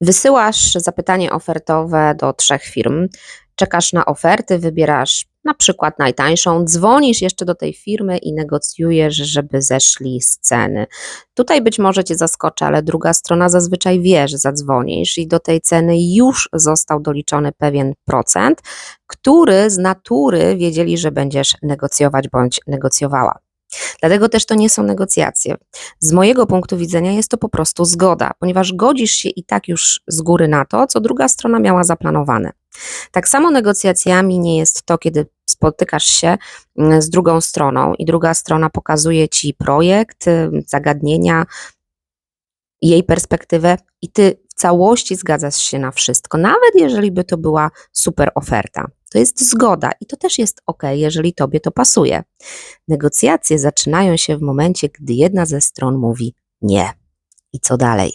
Wysyłasz zapytanie ofertowe do trzech firm, czekasz na oferty, wybierasz na przykład najtańszą, dzwonisz jeszcze do tej firmy i negocjujesz, żeby zeszli z ceny. Tutaj być może cię zaskoczy, ale druga strona zazwyczaj wie, że zadzwonisz i do tej ceny już został doliczony pewien procent, który z natury wiedzieli, że będziesz negocjować bądź negocjowała. Dlatego też to nie są negocjacje. Z mojego punktu widzenia jest to po prostu zgoda, ponieważ godzisz się i tak już z góry na to, co druga strona miała zaplanowane. Tak samo negocjacjami nie jest to, kiedy spotykasz się mm, z drugą stroną i druga strona pokazuje ci projekt, y, zagadnienia, jej perspektywę i ty całości zgadzasz się na wszystko, nawet jeżeli by to była super oferta. To jest zgoda i to też jest ok, jeżeli tobie to pasuje. Negocjacje zaczynają się w momencie, gdy jedna ze stron mówi nie. I co dalej?